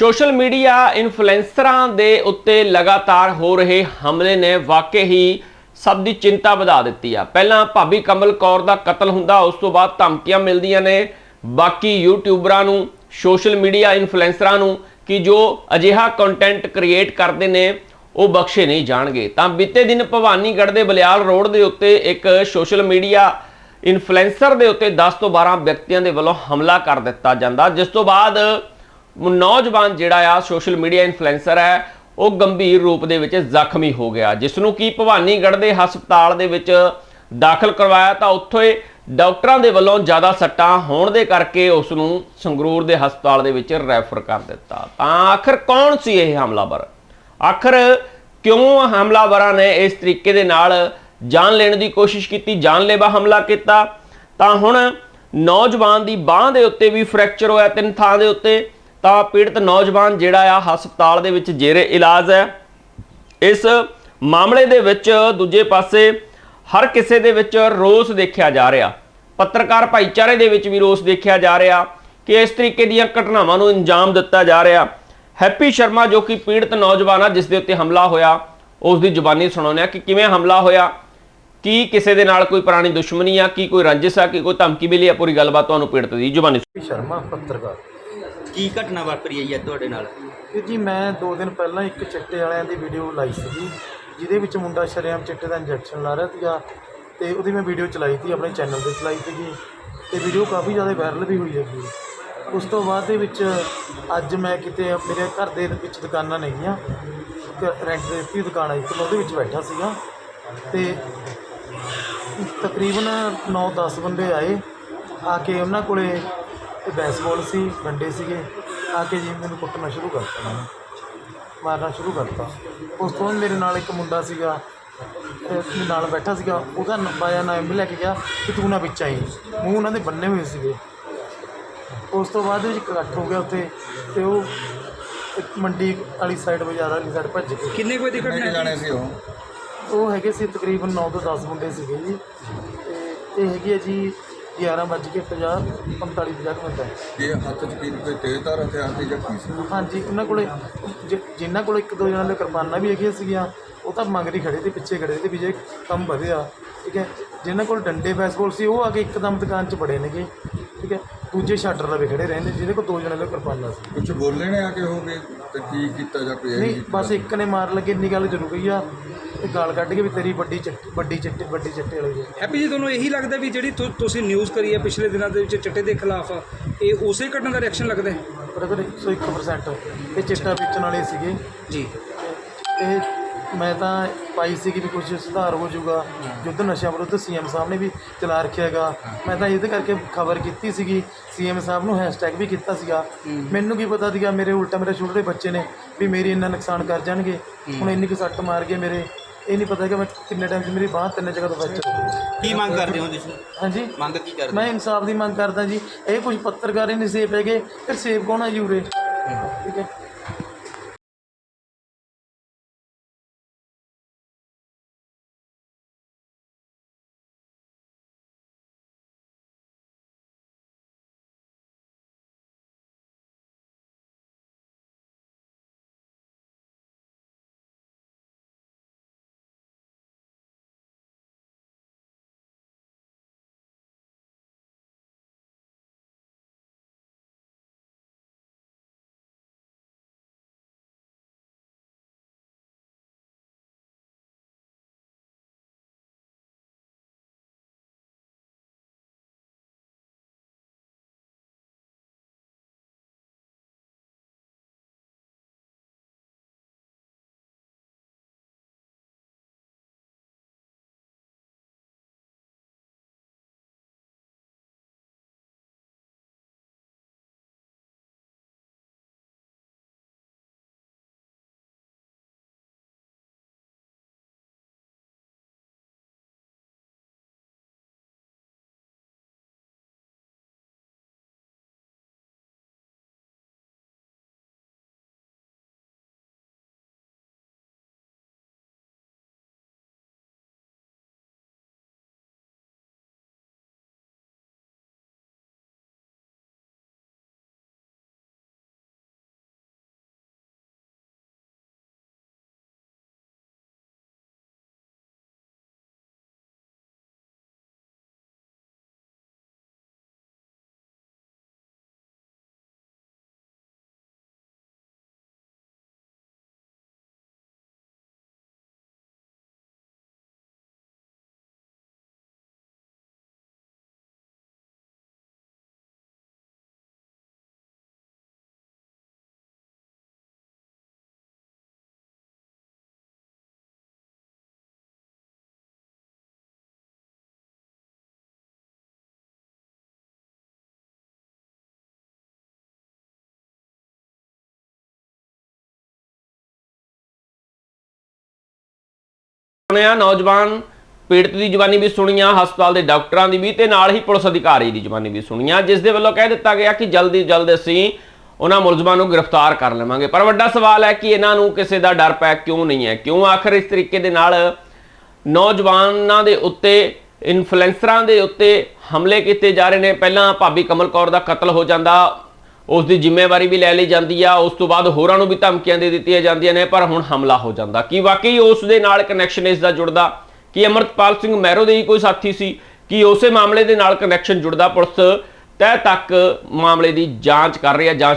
Social media ਇਨਫਲੂਐਂਸਰਾਂ ਦੇ ਉੱਤੇ ਲਗਾਤਾਰ ਹੋ ਰਹੇ ਹਮਲੇ ਨੇ ਵਾਕਈ ਹੀ ਸਭ ਦੀ ਚਿੰਤਾ ਵਧਾ ਦਿੱਤੀ ਆ। ਪਹਿਲਾਂ ਭਾਬੀ ਕਮਲ ਕੌਰ ਦਾ ਕਤਲ ਹੁੰਦਾ, ਉਸ ਤੋਂ ਬਾਅਦ ਧਮਕੀਆਂ ਮਿਲਦੀਆਂ ਨੇ। ਬਾਕੀ ਯੂਟਿਊਬਰਾਂ ਨੂੰ, ਸੋਸ਼ਲ ਮੀਡੀਆ ਇਨਫਲੂਐਂਸਰਾਂ ਨੂੰ ਕਿ ਜੋ ਅਜਿਹਾ ਕੰਟੈਂਟ ਕ੍ਰੀਏਟ ਕਰਦੇ ਨੇ, ਉਹ ਬਖਸ਼ੇ ਨਹੀਂ ਜਾਣਗੇ। ਤਾਂ ਬੀਤੇ ਦਿਨ ਭਵਾਨੀਗੜ੍ਹ ਦੇ ਬਲਿਆਲ ਰੋਡ ਦੇ ਉੱਤੇ ਇੱਕ ਸੋਸ਼ਲ ਮੀਡੀਆ ਇਨਫਲੂਐਂਸਰ ਦੇ ਉੱਤੇ 10 ਤੋਂ 12 ਵਿਅਕਤੀਆਂ ਦੇ ਵੱਲੋਂ ਹਮਲਾ ਕਰ ਦਿੱਤਾ ਜਾਂਦਾ। ਜਿਸ ਤੋਂ ਬਾਅਦ ਨੌਜਵਾਨ ਜਿਹੜਾ ਆ ਸੋਸ਼ਲ ਮੀਡੀਆ ਇਨਫਲੂਐਂਸਰ ਹੈ, ਉਹ ਗੰਭੀਰ ਰੂਪ ਦੇ ਵਿੱਚ ਜ਼ਖਮੀ ਹੋ ਗਿਆ। ਜਿਸ ਨੂੰ ਕੀ ਭਵਾਨੀਗੜ੍ਹ ਦੇ ਹਸਪਤਾਲ ਦੇ ਵਿੱਚ ਦਾਖਲ ਕਰਵਾਇਆ, ਤਾਂ ਉੱਥੇ ਡਾਕਟਰਾਂ ਦੇ ਵੱਲੋਂ ਜ਼ਿਆਦਾ ਸੱਟਾਂ ਹੋਣ ਦੇ ਕਰਕੇ ਉਸ ਨੂੰ ਸੰਗਰੂਰ ਦੇ ਹਸਪਤਾਲ ਦੇ ਵਿੱਚ ਰੈਫਰ ਕਰ ਦਿੱਤਾ। ਤਾਂ ਆਖਰ ਕੌਣ ਸੀ ਇਹ ਹਮਲਾਵਰ? ਆਖਰ ਕਿਉਂ ਹਮਲਾਵਰਾਂ ਨੇ ਇਸ ਤਰੀਕੇ ਦੇ ਨਾਲ ਜਾਨ ਲੈਣ ਦੀ ਕੋਸ਼ਿਸ਼ ਕੀਤੀ, ਜਾਨਲੇਵਾ ਹਮਲਾ ਕੀਤਾ? ਤਾਂ ਹੁਣ ਨੌਜਵਾਨ ਦੀ ਬਾਹ ਦੇ ਉੱਤੇ ਵੀ ਫ੍ਰੈਕਚਰ ਹੋਇਆ, ਤਿੰਨ ਥਾਂ ਦੇ ਉੱਤੇ। ਤਾਂ ਪੀੜਤ ਨੌਜਵਾਨ ਜਿਹੜਾ ਆ ਹਸਪਤਾਲ ਦੇ ਵਿੱਚ ਜੇਰੇ ਇਲਾਜ ਹੈ। ਇਸ ਮਾਮਲੇ ਦੇ ਵਿੱਚ ਦੂਜੇ ਪਾਸੇ ਹਰ ਕਿਸੇ ਦੇ ਵਿੱਚ ਰੋਸ ਦੇਖਿਆ ਜਾ ਰਿਹਾ। ਪੱਤਰਕਾਰ ਭਾਈਚਾਰੇ ਦੇ ਵਿੱਚ ਵੀ ਰੋਸ ਦੇਖਿਆ ਜਾ ਰਿਹਾ ਕਿ ਇਸ ਤਰੀਕੇ ਦੀਆਂ ਘਟਨਾਵਾਂ ਨੂੰ ਅੰਜਾਮ ਦਿੱਤਾ ਜਾ ਰਿਹਾ। ਹੈਪੀ ਸ਼ਰਮਾ ਜੋ ਕਿ ਪੀੜਤ ਨੌਜਵਾਨ ਆ, ਜਿਸ ਦੇ ਉੱਤੇ ਹਮਲਾ ਹੋਇਆ, ਉਸ ਦੀ ਜ਼ੁਬਾਨੀ ਸੁਣਾਉਂਦੇ ਆ ਕਿ ਕਿਵੇਂ ਹਮਲਾ ਹੋਇਆ, ਕੀ ਕਿਸੇ ਦੇ ਨਾਲ ਕੋਈ ਪੁਰਾਣੀ ਦੁਸ਼ਮਣੀ ਆ, ਕੀ ਕੋਈ ਰੰਜਿਸ਼ ਆ, ਕੀ ਕੋਈ ਧਮਕੀ ਮਿਲੀ ਆ, ਪੂਰੀ ਗੱਲਬਾਤ ਤੁਹਾਨੂੰ ਪੀੜਤ ਦੀ ਜ਼ੁਬਾਨੀ ਸ਼ਰਮਾ, ਪੱਤਰਕਾਰ। ਕੀ ਘਟਨਾ ਵਾਪਰੀ ਹੈ ਜੀ ਅੱਜ ਤੁਹਾਡੇ ਨਾਲ? ਵੀਰ ਜੀ, ਮੈਂ 2 ਦਿਨ ਪਹਿਲਾਂ ਇੱਕ ਚਿੱਟੇ ਵਾਲਿਆਂ ਦੀ ਵੀਡੀਓ ਲਾਈ ਸੀਗੀ, ਜਿਹਦੇ ਵਿੱਚ ਮੁੰਡਾ ਸ਼ਰੇਆਮ ਚਿੱਟੇ ਦਾ ਇੰਜੈਕਸ਼ਨ ਲਾ ਰਿਹਾ ਸੀਗਾ ਤੇ ਉਹਦੀ ਮੈਂ ਵੀਡੀਓ ਚਲਾਈ ਸੀ, ਆਪਣੇ ਚੈਨਲ ਤੇ ਚਲਾਈ ਸੀਗੀ ਤੇ ਵੀਡੀਓ ਕਾਫੀ ਜ਼ਿਆਦਾ ਵਾਇਰਲ ਵੀ ਹੋਈ ਹੈਗੀ ਉਸ ਤੋਂ ਬਾਅਦ ਦੇ ਵਿੱਚ ਅੱਜ ਮੈਂ ਕਿਤੇ ਮੇਰੇ ਘਰ ਦੇ ਵਿੱਚ ਦੁਕਾਨਾਂ ਨੇਗੀਆਂ ਰੈਂਟ ਦੇ ਦਿੱਤੀ ਦੁਕਾਨ ਆਈ ਤੇ ਉਹਦੇ ਵਿੱਚ ਬੈਠਾ ਸੀਗਾ ਤੇ ਤਕਰੀਬਨ 9-10 ਬੰਦੇ ਆਏ, ਆ ਕੇ ਉਹਨਾਂ ਕੋਲੇ ਤੇ ਬੈਸਬਾਲ ਸੀ ਡੰਡੇ ਸੀਗੇ। ਆ ਕੇ ਜੀ ਮੈਨੂੰ ਕੁੱਟਣਾ ਸ਼ੁਰੂ ਕਰਤਾ। ਉਹਨਾਂ ਨੇ ਮਾਰਨਾ ਸ਼ੁਰੂ ਕਰਤਾ। ਉਸ ਤੋਂ ਬਾਅਦ ਮੇਰੇ ਨਾਲ ਇੱਕ ਮੁੰਡਾ ਸੀਗਾ ਤੇ ਨਾਲ ਬੈਠਾ ਸੀਗਾ। ਉਹਦਾ ਬਾਇਆ ਨਾਮ ਵੀ ਲੈ ਕੇ ਗਿਆ ਕਿ ਤੂੰ ਨਾ ਵਿੱਚ ਆਈ। ਮੂੰਹ ਉਹਨਾਂ ਦੇ ਬੰਨੇ ਹੋਏ ਸੀਗੇ। ਉਸ ਤੋਂ ਬਾਅਦ ਵਿੱਚ ਇਕੱਠ ਹੋ ਗਿਆ ਉੱਥੇ ਤੇ ਉਹ ਇੱਕ ਮੰਡੀ ਵਾਲੀ ਸਾਈਡ ਬਾਜ਼ਾਰ ਵਾਲੀ ਸਾਈਡ ਭੱਜ ਗਏ। ਕਿੰਨੇ ਕੋਈ ਦੀ ਘਟਨਾ ਜਾਣੇ ਸੀ ਉਹ? ਉਹ ਹੈਗੇ ਸੀ ਤਕਰੀਬਨ 9 ਤੋਂ 10 ਮੁੰਡੇ ਸੀਗੇ ਜੀ। ਤੇ ਇਹ ਹੈਗੀ ਹੈ ਜੀ 11 ਵੱਜ ਕੇ 50 45 50 ਮਿੰਟ। ਹੈ ਇਹ ਹੱਥ 'ਚ ਕੀ ਕੋਈ ਤੇਜ਼ਧਾਰ ਹਥਿਆਰ ਦੀ ਜਾਂ ਕੀ ਸੀ? ਹਾਂਜੀ ਉਹਨਾਂ ਕੋਲੇ ਜਿ- ਜਿਨ੍ਹਾਂ ਕੋਲ ਇੱਕ ਦੋ ਜਣਾਂ ਦੇ ਕਿਰਪਾਨਾਂ ਵੀ ਹੈਗੀਆਂ ਸੀਗੀਆਂ ਉਹ ਤਾਂ ਮੰਗਰੀ ਖੜੇ ਤੇ ਪਿੱਛੇ ਖੜੇ ਤੇ ਵੀ ਜੇ ਕੰਮ ਵਧਿਆ ਠੀਕ ਹੈ। ਜਿਨ੍ਹਾਂ ਕੋਲ ਡੰਡੇ ਬੈਸਬਾਲ ਸੀ ਉਹ ਆ ਕੇ ਇੱਕਦਮ ਦੁਕਾਨ 'ਚ ਬੜੇ ਨੇਗੇ ਠੀਕ ਹੈ। ਦੂਜੇ ਸ਼ਟਰ ਲਵੇ ਖੜੇ ਰਹਿੰਦੇ ਜਿਹਦੇ ਕੋਲ ਦੋ ਜਣਾਂ ਦੇ ਕਿਰਪਾਨਾਂ ਸੀ। ਕੁਝ ਬੋਲੇ ਨੇ ਆ ਕੇ ਹੋਗੇ ਤੇ ਕੀ ਕੀਤਾ ਜਾਂ ਕੋਈ ਨਹੀਂ ਬਸ ਇੱਕ ਨੇ ਮਾਰ ਲੱਗੇ ਇੰਨੀ ਗੱਲ ਜ਼ਰੂਰ ਗਈ ਆ। ਤੇ ਗਾਲ ਕੱਢ ਕੇ ਵੀ ਤੇਰੀ ਵੱਡੀ ਚੱਟੀ ਵੱਡੀ ਚੱਟੀ ਵੱਡੀ ਚੱਟੇ ਵਾਲੀ ਹੈ। ਹੈਪੀ ਜੀ ਤੁਹਾਨੂੰ ਇਹੀ ਲੱਗਦਾ ਵੀ ਜਿਹੜੀ ਤੁ- ਤੁਸੀਂ ਨਿਊਜ਼ ਕਰੀ ਹੈ ਪਿਛਲੇ ਦਿਨਾਂ ਦੇ ਵਿੱਚ ਚਿੱਟੇ ਦੇ ਖਿਲਾਫ ਇਹ ਉਸੇ ਘਟਨਾ ਦਾ ਰਿਐਕਸ਼ਨ ਲੱਗਦਾ ਹੈ? ਬ੍ਰਦਰ 101% ਇਹ ਚਿੱਟਾ ਵੇਚਣ ਵਾਲੇ ਸੀਗੇ ਜੀ। ਇਹ ਮੈਂ ਤਾਂ ਪਾਈ ਸੀ ਕਿ ਵੀ ਕੁਝ ਸੁਧਾਰ ਹੋ ਜਾਊਗਾ ਯੁੱਧ ਨਸ਼ਾ ਵਿਰੁੱਧ ਸੀਐਮ ਸਾਹਿਬ ਨੇ ਵੀ ਚਲਾ ਰੱਖਿਆ ਹੈਗਾ। ਮੈਂ ਤਾਂ ਇਹਦੇ ਕਰਕੇ ਖਬਰ ਕੀਤੀ ਸੀਗੀ ਸੀਐਮ ਸਾਹਿਬ ਨੂੰ ਹੈਸ਼ਟੈਗ ਵੀ ਕੀਤਾ ਸੀਗਾ। ਮੈਨੂੰ ਕੀ ਪਤਾ ਸੀਗਾ ਮੇਰੇ ਉਲਟਾ ਮੇਰੇ ਛੋਟੇ ਬੱਚੇ ਨੇ ਵੀ ਮੇਰੀ ਇੰਨਾ ਨੁਕਸਾਨ ਕਰ ਜਾਣਗੇ। ਹੁਣ ਇੰਨੀ ਕੁ ਸੱਟ ਮਾਰ ਗਏ ਮੇਰੇ। ਇਹ ਨਹੀਂ ਪਤਾ ਕਿ ਮੈਂ ਕਿੰਨੇ ਟਾਈਮ 'ਚ ਮੇਰੀ ਬਾਂਹ ਤਿੰਨ ਜਗ੍ਹਾ ਤੋਂ ਹੋ। ਗਈ ਕੀ ਮੰਗ ਕਰਦੇ ਹੋ ਤੁਸੀਂ? ਹਾਂਜੀ। ਮੰਗ ਕੀ ਕਰਦੇ? ਮੈਂ ਇਨਸਾਫ ਦੀ ਮੰਗ ਕਰਦਾ ਜੀ। ਇਹ ਕੁਝ ਪੱਤਰਕਾਰ ਹੀ ਨਹੀਂ ਸੇਫ ਹੈਗੇ। ਫਿਰ ਸੇਫ ਕੌਣ ਹੈ ਜੀ ਉਰੇ? ਠੀਕ ਹੈ। ਸੁਣਿਆ, ਨੌਜਵਾਨ ਪੀੜਤ ਦੀ ਜ਼ੁਬਾਨੀ ਵੀ ਸੁਣੀਆਂ, ਹਸਪਤਾਲ ਦੇ ਡਾਕਟਰਾਂ ਦੀ ਵੀ ਤੇ ਨਾਲ ਹੀ ਪੁਲਿਸ ਅਧਿਕਾਰੀ ਦੀ ਜ਼ੁਬਾਨੀ ਵੀ ਸੁਣੀਆਂ, ਜਿਸ ਦੇ ਵੱਲੋਂ ਕਹਿ ਦਿੱਤਾ ਗਿਆ ਕਿ ਜਲਦੀ ਜਲਦ ਅਸੀਂ ਉਹਨਾਂ ਮੁਲਜ਼ਮਾਂ ਨੂੰ ਗ੍ਰਿਫਤਾਰ ਕਰ ਲਵਾਂਗੇ। ਪਰ ਵੱਡਾ ਸਵਾਲ ਹੈ ਕਿ ਇਹਨਾਂ ਨੂੰ ਕਿਸੇ ਦਾ ਡਰ ਪੈ ਕਿਉਂ ਨਹੀਂ ਹੈ? ਕਿਉਂ ਆਖਰ ਇਸ ਤਰੀਕੇ ਦੇ ਨਾਲ ਨੌਜਵਾਨਾਂ ਦੇ ਉੱਤੇ, ਇਨਫਲੂਐਂਸਰਾਂ ਦੇ ਉੱਤੇ ਹਮਲੇ ਕੀਤੇ ਜਾ ਰਹੇ ਨੇ? ਪਹਿਲਾਂ ਭਾਬੀ ਕਮਲ ਕੌਰ ਦਾ ਕਤਲ ਹੋ ਜਾਂਦਾ ਉਸ ਦੀ ਜ਼ਿੰਮੇਵਾਰੀ ਵੀ ਲੈ ਲਈ ਜਾਂਦੀ ਆ, ਉਸ ਤੋਂ ਬਾਅਦ ਹੋਰਾਂ ਨੂੰ ਵੀ ਧਮਕੀਆਂ ਦੇ ਦਿੱਤੀਆਂ ਜਾਂਦੀਆਂ ਨੇ, ਪਰ ਹੁਣ ਹਮਲਾ ਹੋ ਜਾਂਦਾ। ਕੀ ਵਾਕਈ ਉਸ ਦੇ ਨਾਲ ਕਨੈਕਸ਼ਨ ਇਸ ਦਾ ਜੁੜਦਾ? ਕਿ ਅਮਰਤਪਾਲ ਸਿੰਘ ਮਹਿਰੋ ਦੇ ਹੀ ਕੋਈ ਸਾਥੀ ਸੀ? ਕਿ ਉਸੇ ਮਾਮਲੇ ਦੇ ਨਾਲ ਕਨੈਕਸ਼ਨ ਜੁੜਦਾ ਪੁਲਿਸ? ਤਹਿ ਤੱਕ ਮਾਮਲੇ ਦੀ ਜਾਂਚ ਕਰ ਰਹੀ ਹੈ ਜਾਂਚ